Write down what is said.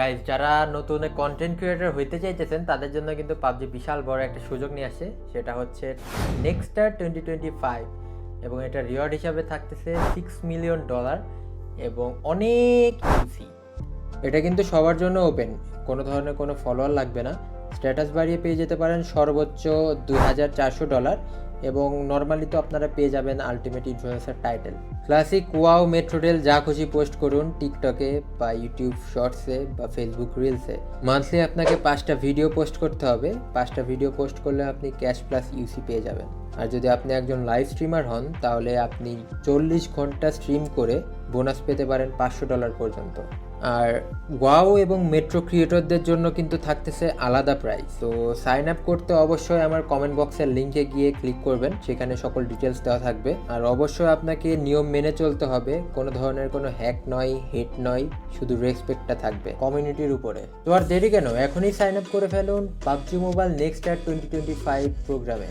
Guys যারা নতুন content creator হইতে চাইতেছেন, তাদের জন্য কিন্তু পাবজি বিশাল বড় একটা সুযোগ নিয়ে আসে। সেটা হচ্ছে নেক্সটার টোয়েন্টি টোয়েন্টি ফাইভ এবং এটা রিওয়ার্ড হিসাবে থাকতেছে সিক্স মিলিয়ন ডলার এবং অনেক ইউসি এটা কিন্তু সবার জন্য ওপেন কোনো ধরনের কোনো ফলোয়ার লাগবে না। স্ট্যাটাস বাড়িয়ে পেয়ে যেতে পারেন সর্বোচ্চ দুই হাজার চারশো ডলার এবং নর্মালি তো আপনারা পেয়ে যাবেন ultimate influencer title classic wow মেট্রোডেল যা খুশি পোস্ট করুন টিকটকে বা ইউটিউব শর্টসে বা ফেসবুক রিলসে মান্থলি আপনাকে পাঁচটা ভিডিও পোস্ট করতে হবে। পাঁচটা ভিডিও পোস্ট করলে আপনি ক্যাশ প্লাস ইউসি পেয়ে যাবেন। আর যদি আপনি একজন লাইভ স্ট্রিমার হন, তাহলে আপনি চল্লিশ ঘণ্টা স্ট্রিম করে বোনাস পেতে পারেন পাঁচশো ডলার পর্যন্ত। আর ওয়াও এবং মেট্রো ক্রিয়েটরদের জন্য কিন্তু থাকতেছে আলাদা প্রাইস তো সাইন আপ করতে অবশ্যই আমার কমেন্ট বক্সের লিঙ্কে গিয়ে ক্লিক করবেন, সেখানে সকল ডিটেলস দেওয়া থাকবে। আর অবশ্যই আপনাকে নিয়ম মেনে চলতে হবে, কোনো ধরনের কোনো হ্যাক নয় হেট নয়, শুধু রেসপেক্টটা থাকবে কমিউনিটির উপরে। তো আর দেরি কেন? এখনই সাইন আপ করে ফেলুন PUBG mobile next year twenty twenty five প্রোগ্রামে